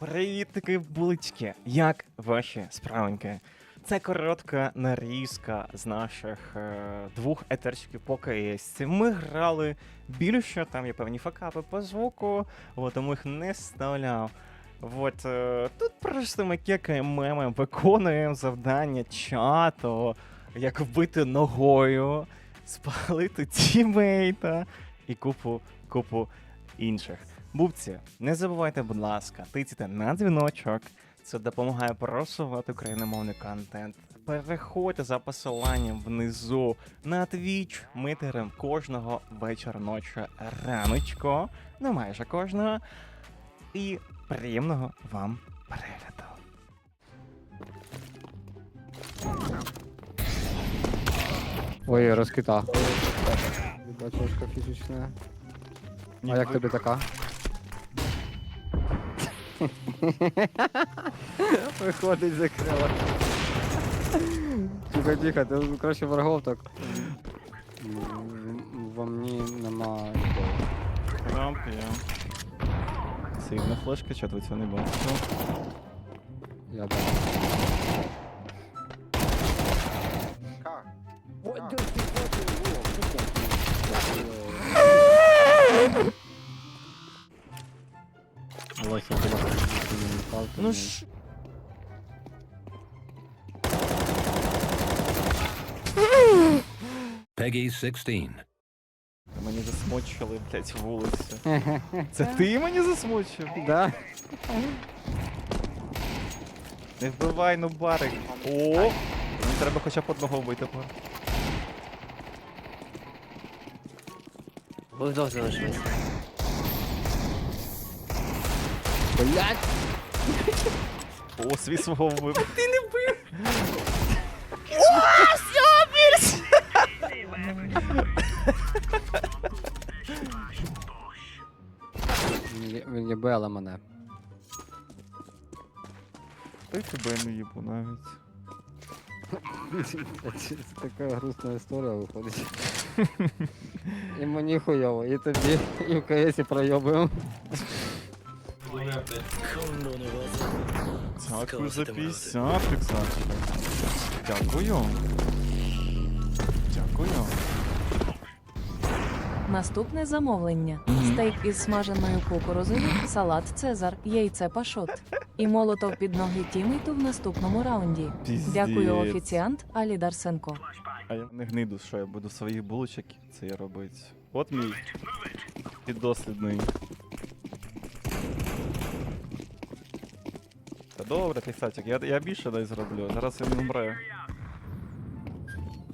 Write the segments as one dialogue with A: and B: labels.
A: Привітики, булички! Як ваші справеньки? Це коротка нарізка з наших е, двох етерчиків по КС. Ми грали більше, там є певні факапи по звуку, от, тому їх не вставляв. От, е, тут просто ми кекаємо меми, виконуємо завдання чату, як вбити ногою, спалити тімейта і купу, купу інших. Бубці, не забувайте, будь ласка, тицяйте на дзвіночок. Це допомагає просувати україномовний контент. Переходьте за посиланням внизу на Twitch. Ми терем кожного вечора ночі раночко. Ну майже кожного. І приємного вам перегляду.
B: Ой, розкита. Бачочка фізична. А як тобі така? Виходить закрила. Тихо, тихо, ти краще врагов так. Во мені нема.
A: Рамки я. Сильна флешка, чат ви цього не бачите.
B: Я бачу.
A: Ну ж.
C: Peggy 16.
A: Мені засмочили, блять, вулицю. Це ти мені засмочив?
B: Да?
A: Не вбивай, ну барик. О! Мені треба хоча б одного вбити тепер.
D: Ви вдвох залишились.
B: Блять!
A: О, свій свого вбив. Ти не вбив!
B: Він єбела мене.
A: Та й тебе не їбу навіть.
B: Це така грустна історія виходить. І мені хуйово, і тобі, і в КСі пройобуємо.
A: Дякую за 50, Фіксація. Дякую. Дякую.
E: Наступне замовлення: стейк із смаженою кукурузою, салат Цезар, яйце пашот і молотов під ноги тімейту в наступному раунді. Дякую, офіціант Алі Дарсенко.
A: А я не гниду, що я буду своїх булочок це я робити. От мій піддослідний. добре, ти сатик, я, я більше дай зроблю. Зараз він умре.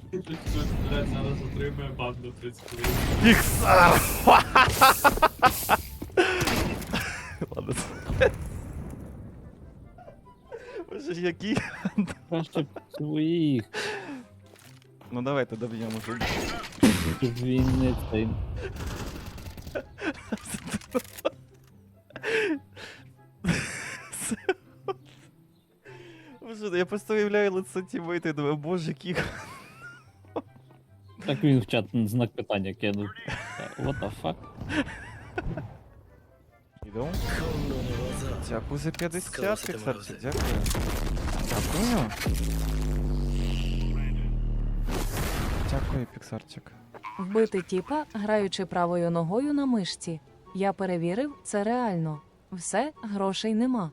F: Хтось, блядь, зараз отримує банду 30 хвилин.
A: Піксар! Ладно. Боже, які.
G: Краще б своїх,
A: Ну давайте доб'ємо вже.
G: щоб він не цей.
A: я просто уявляю лице тімейта і думаю, боже, які.
G: Так він в чат знак питання кинув. What the fuck?
A: Дякую за 50
D: Скалосити
A: фіксарці, дякую. Дякую. Дякую, піксарчик.
E: Вбити тіпа, граючи правою ногою на мишці. Я перевірив, це реально. Все, грошей нема.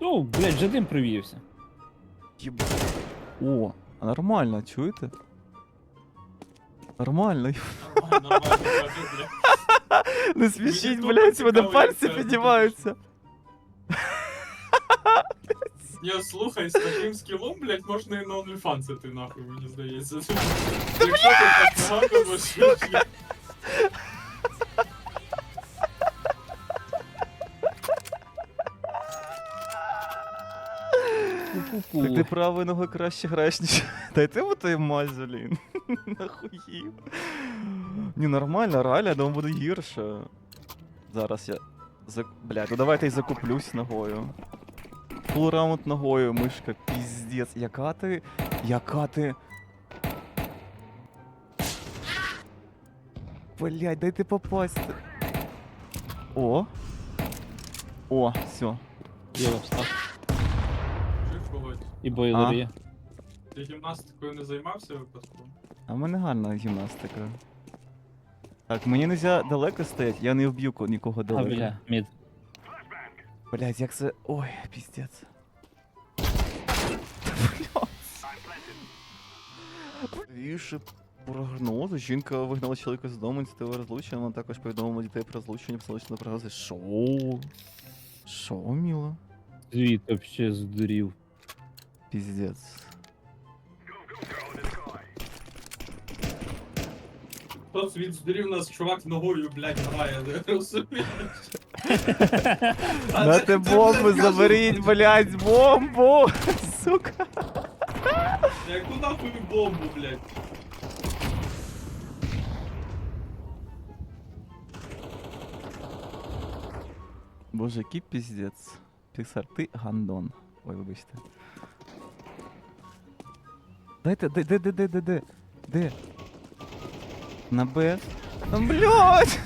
G: О, блядь, вже дим привівся.
A: Єба. О, а нормально, чуєте? Нормально.
F: Нормально, нормально, кажи, блядь.
A: Не смішіть,
F: Мені
A: блядь,
F: тупо
A: мене
F: цікаво,
A: пальці
F: як це
A: піднімаються.
F: Ні, слухай, з таким скілом, блядь, можна і на OnlyFans іти нахуй, мені здається. Якщо ти так нагадуєш, блядь.
G: Ку-ку-ку.
A: Так ти правою ногою краще граєш, ніж. Дайте йому той мазелін. Нахуїв. Ні, нормально, реально, я думаю, буде гірше. Зараз я. За... Блядь, ну давайте і закуплюсь ногою. Фул раунд ногою, мишка, піздець. Яка ти. Яка ти. Блять, дайте попасти. О. О, все.
G: Є встав.
F: Когось.
G: І бойлер
F: Ти гімнастикою не займався випадково?
A: А в мене гарна гімнастика. Так, мені нельзя далеко стояти, я не вб'ю ко- нікого
G: А,
A: далеко.
G: бля, мід.
A: Блять, як це. Ой, піздець. Більше прогнозу. Жінка вигнала чоловіка з дому, ініціатива розлучення, вона також повідомила дітей про розлучення, на прогнози. Шо? Шо, міло?
G: Світ вообще здурів.
A: Піздець.
F: Хто світ здурів нас, чувак ногою, блядь, грає, не розумієш? А
A: Дайте
F: ти,
A: бомбу,
F: блядь,
A: заберіть, блять, бомбу! Сука.
F: Яку нахуй бомбу, блядь?
A: Боже, який піздець. Піксар, ти гандон. Ой, вибачте. Дайте, де, де, де, де, де, де? Де? На Б. Та, блядь!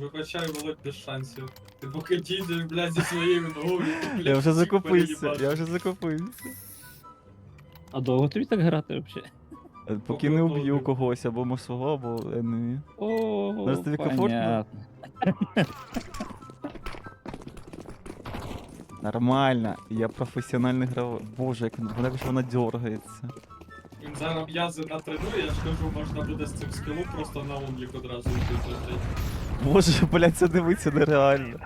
F: Вибачай, Володь, без шансів. Ти поки дійдеш, блядь, зі своєю ногою,
A: Я вже закупився, я вже закупився.
G: А довго тобі так грати вообще?
A: Е, Поки не уб'ю когось, або ми свого, або enemy.
G: О,
A: Зараз тобі комфортно? Нормально, я професіональний гравець. Боже, як вона ж вона дергається.
F: Він зараз м'язи натренує, я ж кажу, можна буде з цим скілом просто на умлік одразу йти.
A: Боже, блядь, це дивиться нереально.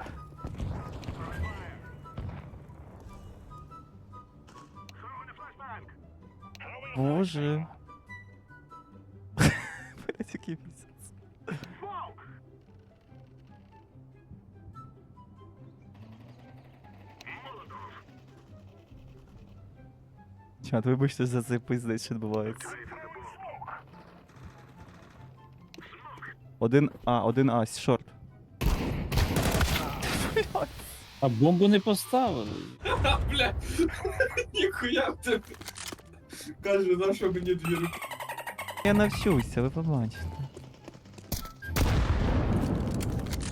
A: Боже. Блядь, який місяць. Чат, вибачте за цей пиздець, що відбувається. Один А, один А, шорт.
G: А бомбу не поставили.
F: Ха, блядь, ніхуя в тебе. Каже, на що мені дві руки?
A: Я навчуся, ви побачите.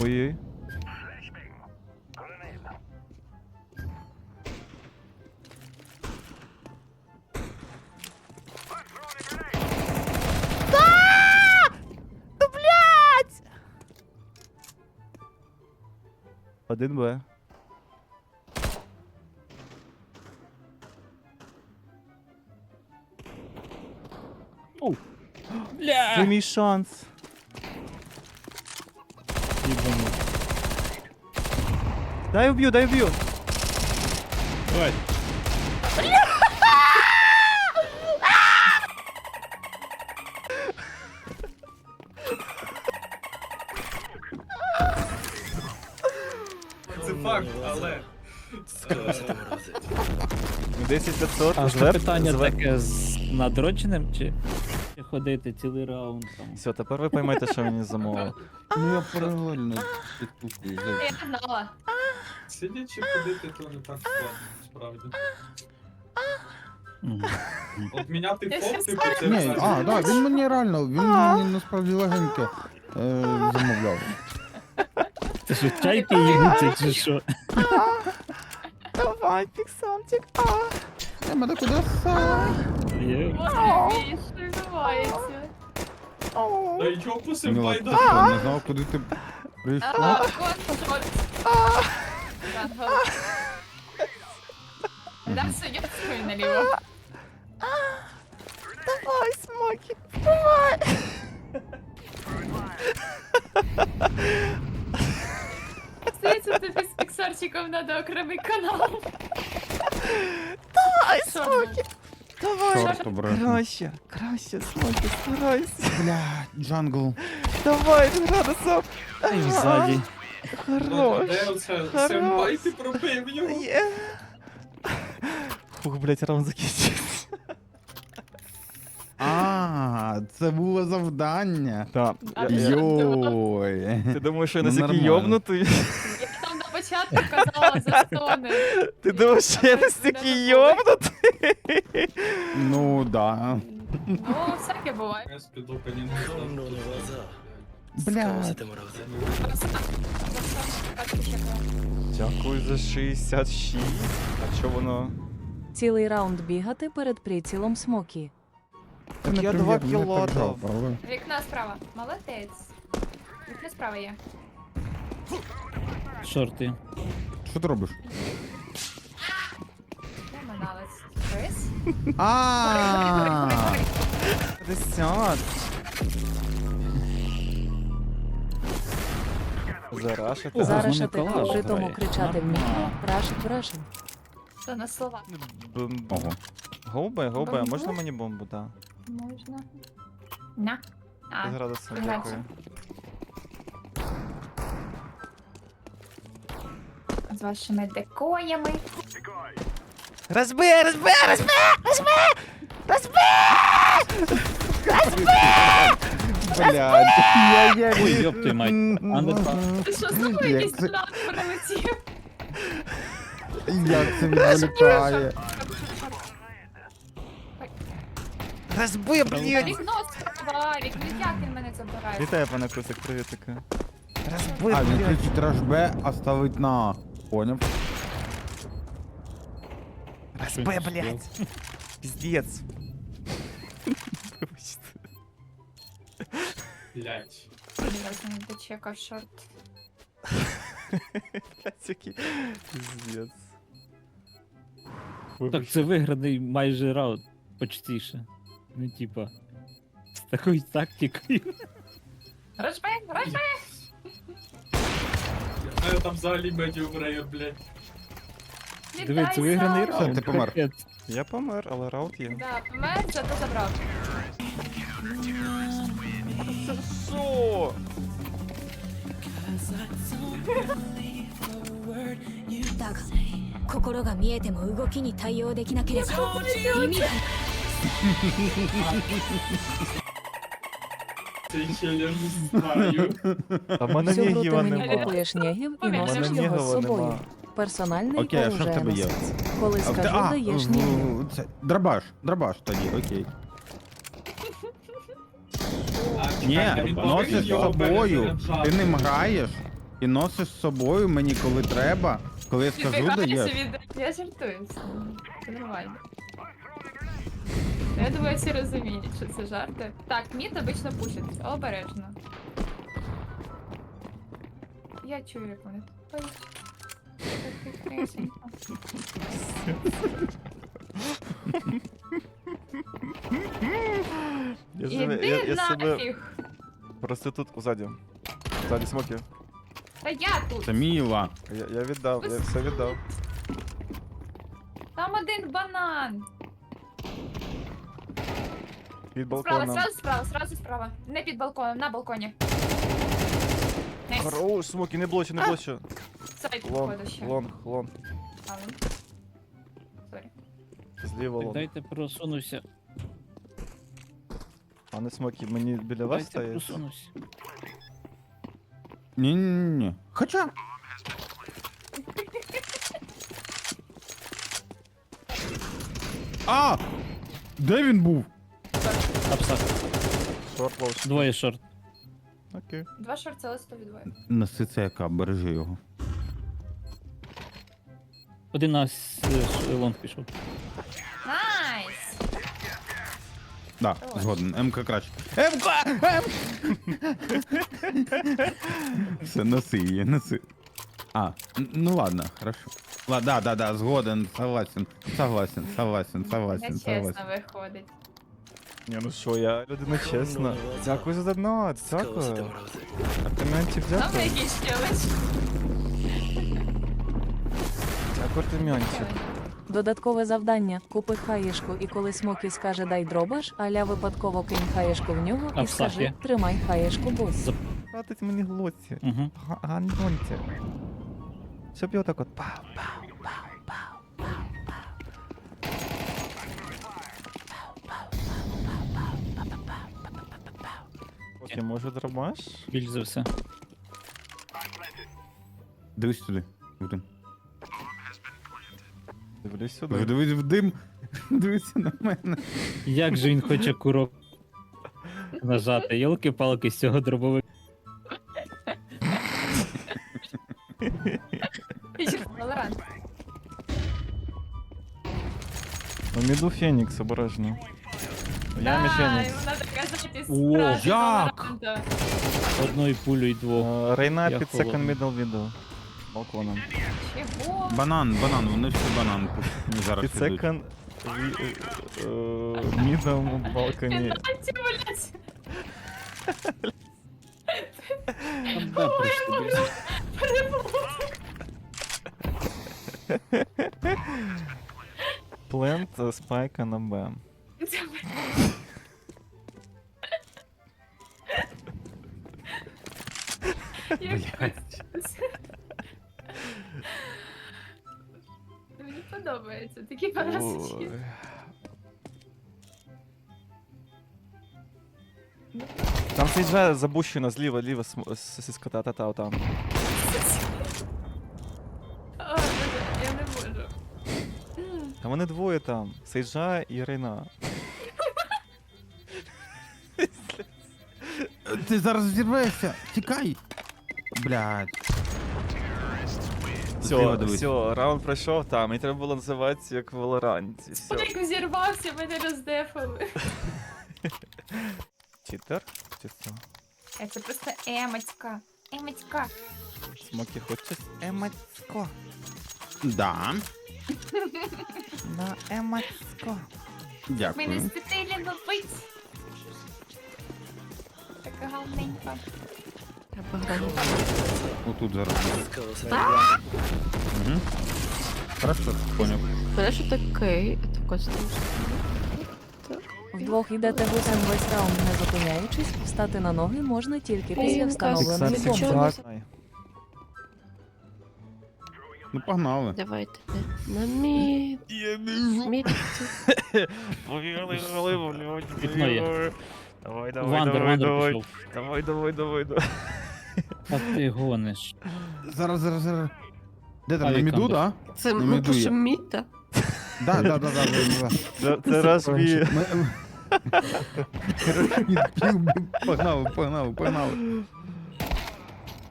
A: Ой-ой. Один Б. Це
G: Бля!
A: мій шанс.
G: Їбану.
A: Дай уб'ю, дай уб'ю.
G: Давай.
F: Факт, але.
A: 10 500.
G: А що питання таке з надроченим чи ходити цілий раунд там?
A: Все, тепер ви поймете, що мені замовили.
B: Ну я паралельно підкупую.
C: Я знала.
F: Сидячи ходити, то не так складно, справді. От міняти
C: щас
F: типу, це
B: Ні, а, да, він мені реально, він мені насправді легенько е, замовляв.
G: Це що, чайки їдуться чи що?
A: Давай, піксамчик.
B: Я мене куди?
G: Є?
C: Що відбувається?
F: Та й чого
B: ти
F: байда?
B: що, не знав, куди ти
C: А,
B: прийшла?
C: контроль. Да, свою наліво.
A: Давай, смоки, давай.
C: Здається, тобі з піксарчиком треба окремий канал.
A: Ай, смоки. Давай.
B: Чорт обратно.
A: Краще, краще, смоки, старайся.
B: Блядь, джангл.
A: Давай, градусом.
G: Та ззаді.
A: Хорош. Хорош.
F: Сенпай пробив його?
A: Є. Фух, блять, раунд закінчився.
B: А, це було завдання.
A: Так. Я- я-
B: Йой.
A: Ти думаєш, що я
B: Ну, нормально.
A: йобнутий?
C: Початку казала за стони.
A: Ти думаєш, я настільки йобнутий?
D: Ну да.
C: Ну, всяке буває.
F: Я з-під опенінг
D: Блядь.
A: Дякую за 66. А що воно?
E: Цілий раунд бігати перед прицілом смокі.
A: Так я два кіла дав.
C: Вікна справа. Молодець. Вікна справа є.
G: Шорти.
D: Що ти робиш?
C: Поминалець. Крис.
D: А.
A: 50. Зарашити.
G: Вони
E: при тому кричати в мікро,
G: Нормально.
E: рашить врашень.
C: Що на слова?
D: Ого.
A: Голуби,
C: Бомбу?
A: можна мені бомбу, да?
C: Можна. На. А,
A: З радостю
C: грати.
A: дякую.
C: Вашими декоями.
A: Розби, розби, розби, розби!
D: Блядь. Я, я,
G: Ой, ёб твою мать. Андерпас.
C: Ти що знову
D: Як
C: якийсь
D: це-
C: план прилетів?
D: Як це відволікає.
A: Розби, блін!
C: Вікно справа, вікно, як він мене забирає?
A: Вітаю, пане Кусик, привітики. Розби,
D: А, він
A: блін!
D: кричить Б, а ставить на А. Поняв?
A: Розби, блядь! Піздець. Вибачте.
F: Блять.
C: Я не дочекав шорт.
A: Блядь, який піздець.
G: Так це виграний майже раунд. Почтіше. Ну, типа. З такою тактикою.
C: Рожбе, рожбе!
F: Я знаю, там взагалі медіум рейер, блять.
G: Диви, це виграний
C: Вітайся!
G: раунд.
D: ти помер.
G: капець.
A: Я помер, але раунд є.
C: Да, помер, зато забрав.
A: Це що?
H: だが心が見えても動きに対応できなければ意味が
F: цей челлендж знаю.
A: А в мене
E: ти
A: нігіва
E: мені
A: нема.
E: купуєш нєгів і
A: У мене
E: носиш його з
A: нігова
E: собою.
A: нема.
E: Персональний
D: Окей, а що в тебе є?
E: Коли
D: А в те-
E: скажу,
D: а,
E: даєш
D: в-
E: нєгів.
D: в- це- Драбаш, драбаш тоді, окей.
F: А,
D: Ні, носиш з
F: його
D: собою,
F: перезаряджати.
D: ти ним граєш і носиш з собою мені коли треба. Коли я скажу, даєш.
C: від... Я жартую. Це нормально. Я думаю, всі розуміють, що це жарти. Так, мід обично пушить. Обережно. Я чую, як вони. Ой. Як тихесенько.
A: Я себе, я,
C: Іди
A: я себе
C: нафіг!
A: просто тут ззаді. Ззаді смоки.
C: Та я тут!
D: Це Міла.
A: Я, я віддав, я все віддав.
C: Там один банан!
A: Під
C: Справа,
A: балконом.
C: сразу справа, сразу справа. Не під балконом, на балконі. Найс.
A: Хорош, смоки, не блочу, не блочу.
C: Сайт
A: Лонг,
C: походу ще.
A: лонг, лонг.
C: Але. Сорі.
A: Зліва
G: Так
A: лонг.
G: дайте просунуся.
A: Пане смоки, мені біля вас
G: Дайте
A: стає.
G: просунуся.
D: Ні-ні-ні. Хоча. А! Де він був?
G: Апсак.
A: Шорт лоуч.
G: Двоє шорт.
A: Окей.
C: Два шорти листові двоє.
D: Неси це яка, бережи його.
G: Один на с- ш- лонг пішов.
C: Найс!
D: Да,
C: Давай.
D: згоден. МК краще. МК! М! Все, носи її, носи. А, н- ну ладно, хорошо. Ладно, да, да, да, згоден, согласен, согласен, согласен, согласен, согласен.
C: Нечесно виходить.
A: Ні, ну що, я людина чесна. Дякую за донат, дякую. Артементів,
C: Там
A: дякую.
C: якийсь челендж.
A: Дякую, Артементів.
E: Додаткове завдання купи хаєшку і коли смокі скаже дай дробаш, аля випадково кинь хаєшку в нього
G: А
E: і
G: в
E: скажи тримай хаєшку бос.
A: Хватить мені глоці.
G: Угу.
A: Га- Щоб я отак от пау, пау, я можу дробаш?
G: Більш за все.
D: Дивись туди. в дим. Кажу,
A: сюди.
D: Дивись в дим. Дивися на мене.
G: Як же він хоче курок нажати? Йолки-палки з цього дробовика.
C: Валорант.
A: Ну, міду Фенікс, обережно. Я
C: Да,
A: Фенікс.
C: йому надо казати
G: О,
D: як?
G: Одною пулею двох.
A: Е, Рейна
G: Я
A: під
G: холодний.
A: second middle window. Балконом.
C: Чого?
D: Банан, банан, вони всі банан зараз
A: Під
D: ідуть.
A: second ві- е, е, middle балконі.
C: Пенальті, блядь.
A: Плент е, спайка на Б.
C: Це, Мені подобається, такі парасочки.
A: Ой. Там заїжджає забущена зліва, ліва см- сосиска та та та там.
C: О, Боже, я не можу.
A: Та вони двоє там. Сейджа і Рейна.
D: Ти зараз зірвешся, тікай. Блядь. Зліва
A: Все,
D: дивись.
A: все, раунд пройшов там, і треба було називатися як в Валоранті. Все.
C: Зірвався, мене роздефали.
A: Читер? Чи що?
C: Е, Це просто емочка. Емочка.
A: Смокі хочеш? Емацько.
D: Да.
A: На емацько.
C: Ми
D: Дякую.
C: спітили любить. Така гарненька.
D: Отут зараз. Угу. Хорошо, поняв.
I: Береш такий, а тако стоїш.
E: Вдвох йдете гусем весь раунд не зупиняючись, встати на ноги можна тільки після
I: Він
E: встановленої бомби.
D: Ну погнали.
I: Давайте. На мід.
A: Я біжу.
I: Мід.
A: Повіли, повіли,
G: Вікно є.
A: Давай, давай,
G: Вандер,
A: давай,
G: Вандер
A: давай.
G: пішов.
A: Давай, давай, давай, давай.
G: А ти гониш.
D: Зараз, зараз, зараз. Де там, на міду, да?
I: Це
D: Не
I: ми мід, так?
D: Да, да, да, да, да, да.
A: Це, це раз мій.
D: Ми- Погнали, погнали, погнали.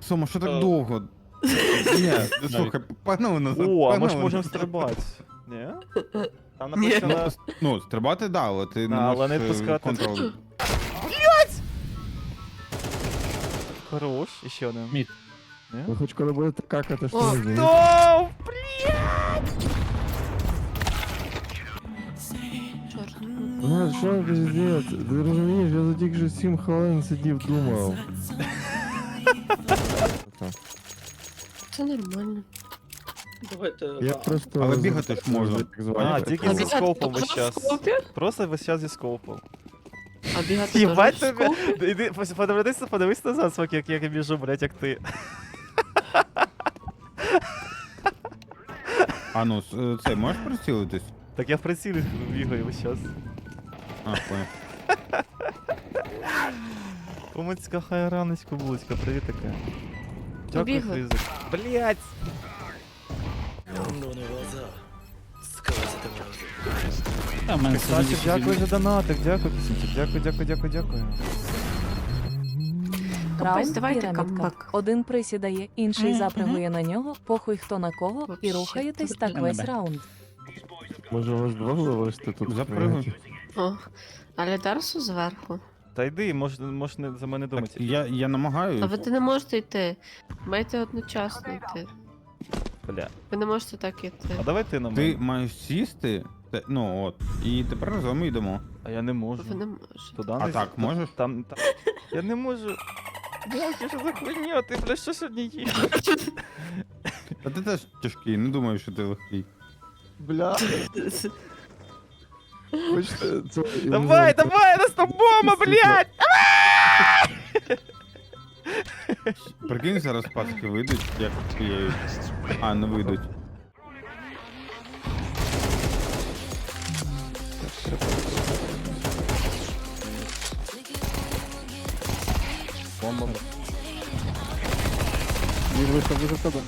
D: Сома, що так довго? Ні, слухай, погнали назад.
A: О, а ми ж
D: погнали
A: можемо
D: назад.
A: стрибати. Ні? Там
I: Ні.
A: написано...
D: Ну, стрибати, да, але ти не
A: Да, але не
D: е,
A: відпускати.
D: Контроль.
A: Хорош, і ще один.
G: Мід.
A: Ні?
B: Ви хоч коли будете какати, що
I: О,
B: не змінить?
A: Стоп!
I: Чорт.
B: Ну, що пиздец? Ти розумієш, я за тільки що 7 хвилин сидів, думав.
I: Це нормально.
B: Я просто...
D: Але бігати ж можна.
B: так званий.
A: А, тільки
I: А
A: зі скопом весь час. Просто весь час зі скопом.
I: Бігати
A: Їбать
I: теж в
A: тебе! Іди, пос- подивись, подивись назад, Смок, як, як я біжу, блядь, як ти.
D: А ну, с- е, це, можеш прицілитись?
A: Так я в прицілі бігаю весь час.
D: А, понял.
A: Умицька хай раночку, булочка, привіт таке. Дякую,
I: Побігли.
A: Фрізик. Блять!
G: В мене
A: Кстати,
G: сьогодні
A: дякую за донатик, дякую, Кисінчик, дякую, дякую, дякую, дякую.
E: Раунд
I: давайте камбек.
E: Один присідає, інший
G: Мгм,
E: запригує на нього, похуй хто на кого, і рухаєтесь так весь
G: мене.
E: раунд.
B: Може вас двох залишити тут?
D: Запригуй.
I: О, але Дарсу зверху.
A: Та йди, можеш мож не за мене думати.
D: я, я
I: А
D: намагаюсь.
I: ви не можете йти. Маєте одночасно йти.
A: Бля.
I: Ви не можете так іти.
A: А давай ти на
D: Ти маєш сісти, те- ну от, і тепер разом йдемо.
A: А я не можу.
I: Ви не можете.
A: Туди
D: А
A: не-
D: так,
A: та-
D: можеш?
A: Там, там. Я не можу. Блядь, я що за хуйня? Ти, бля, що сьогодні їш?
D: А ти теж тяжкий, не думаю, що ти легкий.
B: Бля. Хочете, це...
A: Давай, давай, нас там бомба, блядь!
D: Прикинь, зараз паски вийдуть, як я... А, не вийдуть.
A: Бомба.
B: Він вийшов від тебе.